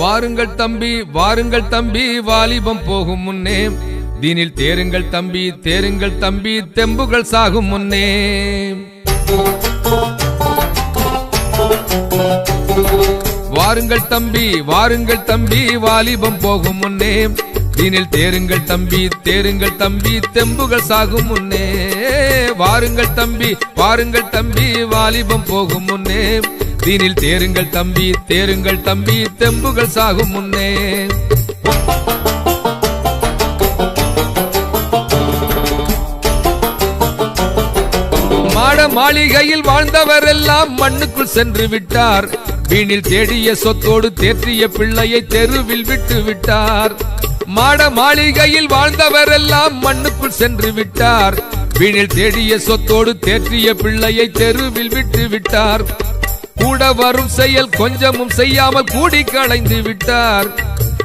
வாருங்கள் தம்பி வாருங்கள் தம்பி வாலிபம் போகும் முன்னே. தீனில் தேருங்கள் தம்பி தேருங்கள் தம்பி தெம்புகள் சாகும் முன்னே. வாருங்கள் தம்பி வாருங்கள் தம்பி வாலிபம் போகும் முன்னே. தீனில் தேருங்கள் தம்பி தேருங்கள் தம்பி தெம்புகள் சாகும் முன்னே. வாருங்கள் தம்பி வாருங்கள் தம்பி வாலிபம் போகும் முன்னே. தீனில் தேருங்கள் தம்பி தேருங்கள் தம்பி தெம்புகள் சாகும் முன்னே. மாட மாளிகையில் வாழ்ந்தவரெல்லாம் மண்ணுக்குள் சென்று விட்டார். வீணில் தேடிய சொத்தோடு தேற்றிய பிள்ளையை தெருவில் விட்டு விட்டார். மாட மாளிகையில் வாழ்ந்தவரெல்லாம் மண்ணுக்குள் சென்று விட்டார். வீணில் தேடிய சொத்தோடு தேற்றிய பிள்ளையை தெருவில் விட்டு விட்டார். கூட வரும் செயல் கொஞ்சமும் செய்யாமல் கூடி களைந்து விட்டார்.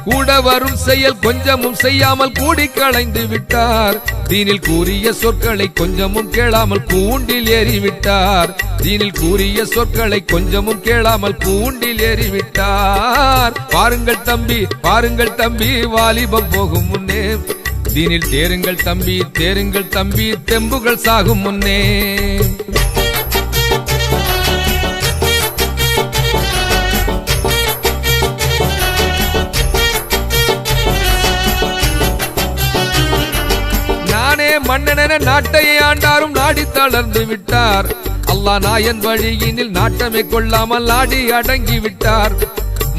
கூட வரும் செயல் கொஞ்சமும் செய்யாமல் கூடி களைந்து விட்டார். தீனில் கூறிய சொற்களை கொஞ்சமும் கேளாமல் கூண்டில் ஏறிவிட்டார். தீனில் கூறிய சொற்களை கொஞ்சமும் கேளாமல் கூண்டில் ஏறிவிட்டார். பாருங்கள் தம்பி பாருங்கள் தம்பி வாலிபம் போகும் முன்னே. தீனில் தேருங்கள் தம்பி தேருங்கள் தம்பி தெம்புகள் சாகும் முன்னே. மன்னனென நாட்டை ஆண்டாரும் நாடி தளர்ந்து விட்டார். அல்லாஹ் நாயன் வழியினில் நாட்டமே கொள்ளாமல் ஆடி அடங்கி விட்டார்.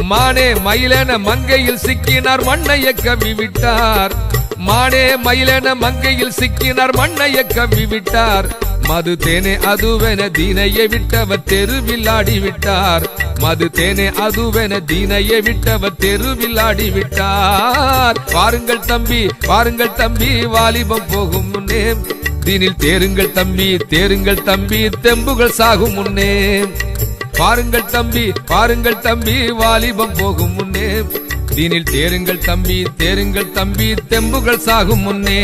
மானே மயிலென மங்கையில் சிக்கினார் மண்ணைய கவி விட்டார். மானே மயிலென மங்கையில் சிக்கினார் மண்ணைய கவி விட்டார். மது தேனே அதுவென தீனையை விட்டவர் தெருவில் ஆடிவிட்டார். மது தேனே அதுவென தீனையை விட்டவர் தெருவில் ஆடிவிட்டார். பாருங்கள் தம்பி பாருங்கள் தம்பி வாலிபம் போகும் முன்னே. தீனில் தேருங்கள் தம்பி தேருங்கள் தம்பி தெம்புகள் சாகும் முன்னே. பாருங்கள் தம்பி பாருங்கள் தம்பி வாலிபம் போகும் முன்னே. தீனில் தேருங்கள் தம்பி தேருங்கள் தம்பி தெம்புகள் சாகும் முன்னே.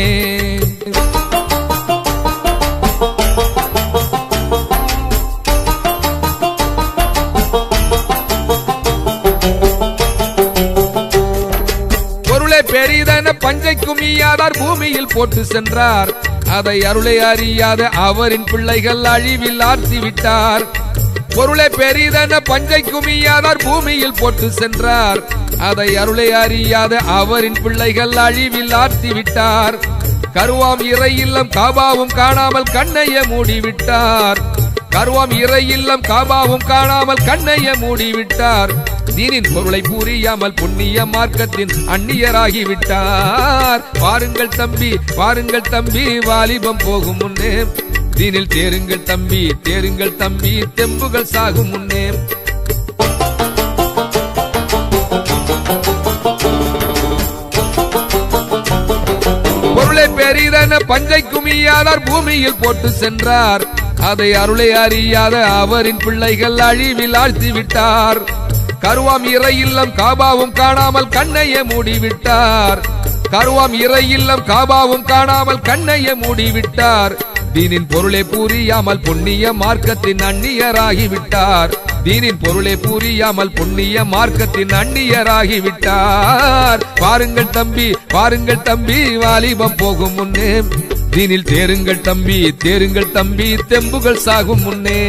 பஞ்சை குமியாதார் பூமியில் போட்டு சென்றார். அதை அருளை அறியாத அவரின் பிள்ளைகள் அழிவில் ஆர்த்தி விட்டார். பொருளை பெரிதென பஞ்சை குமியாதார் பூமியில் போட்டு சென்றார். அதை அருளை அறியாத அவரின் பிள்ளைகள் அழிவில் ஆர்த்தி விட்டார். கருவாம் இறை இல்லம் காபாவும் காணாமல் கண்ணைய மூடிவிட்டார். கருவாம் இறை இல்லம் காபாவும் காணாமல் கண்ணைய மூடிவிட்டார். தீனின் பொருளை புரியாமல் புண்ணிய மார்க்கத்தின் அந்நியராகி விட்டார் பாருங்கள் தம்பி பாருங்கள் தம்பி வாலிபம் போகும் முன்னே. தீனில் தேருங்கள் தம்பி தேருங்கள் தம்பி தெம்புகள் சாகும் முன்னே. பொருளை பெரிதென பஞ்சை குமியாதார் பூமியில் போட்டு சென்றார். அதை அருளை அறியாத அவரின் பிள்ளைகள் அழிவில் ஆழ்த்தி விட்டார் கருவாம் இறை இல்லம் காபாவும் காணாமல் கண்ணைய மூடிவிட்டார். கருவாம் இறை இல்லம் காபாவும் காணாமல் கண்ணைய மூடிவிட்டார். தீனின் பொருளை புரியாமல் புண்ணிய மார்க்கத்தின் அந்நியராகிவிட்டார். தீனின் பொருளை புரியாமல் புண்ணிய மார்க்கத்தின் அந்நியராகி விட்டார் பாருங்கள் தம்பி பாருங்கள் தம்பி வாலிபம் போகும் முன்னே. தீனில் தேருங்கள் தம்பி தேருங்கள் தம்பி தெம்புகள் சாகும் முன்னே.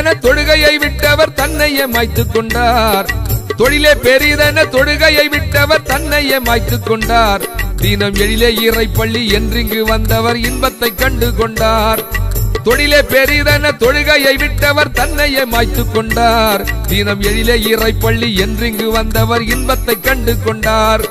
பெரிதென தொழுகையை விட்டவர் தன்னையே மாய்த்து கொண்டார். தொழிலே பெரிதென தொழுகையை விட்டவர் தன்னையே மாய்த்து கொண்டார். தீனம் எழிலே இறை என்றிங்கு வந்தவர் இன்பத்தை கண்டு கொண்டார். தொழிலே பெரிதென தொழுகையை விட்டவர் தன்னையே மாய்த்து கொண்டார். தீனம் எழிலே இறை என்றிங்கு வந்தவர் இன்பத்தை கண்டு கொண்டார்.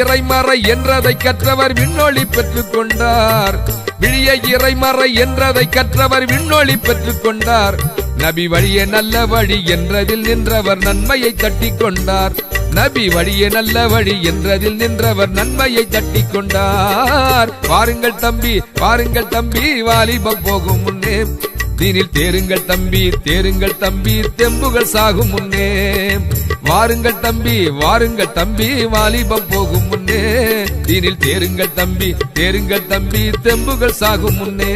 இறைமறை என்றதை கற்றவர் விண்ணொளி பெற்றுக் கொண்டார். விழிய இறைமறை என்றதை கற்றவர் விண்ணொளி பெற்றுக் கொண்டார். நபி வழியே நல்ல வழி என்றதில் நின்றவர் நன்மையை தட்டி கொண்டார். நபி வழியே நல்ல வழி என்றதில் நின்றவர் நன்மையை தட்டி கொண்டார். பாருங்கள் தம்பி பாருங்கள் தம்பி வாலிபம் போகும் முன்னே. தீனில் தேருங்கள் தம்பி தேருங்கள் தம்பி தெம்புகள் சாகும் முன்னே. வாருங்கள் தம்பி வாருங்கள் தம்பி வாலிபம் போகும் முன்னே. தீனில் தேருங்கள் தம்பி தேருங்கள் தம்பி தெம்புகள் சாகும் முன்னே.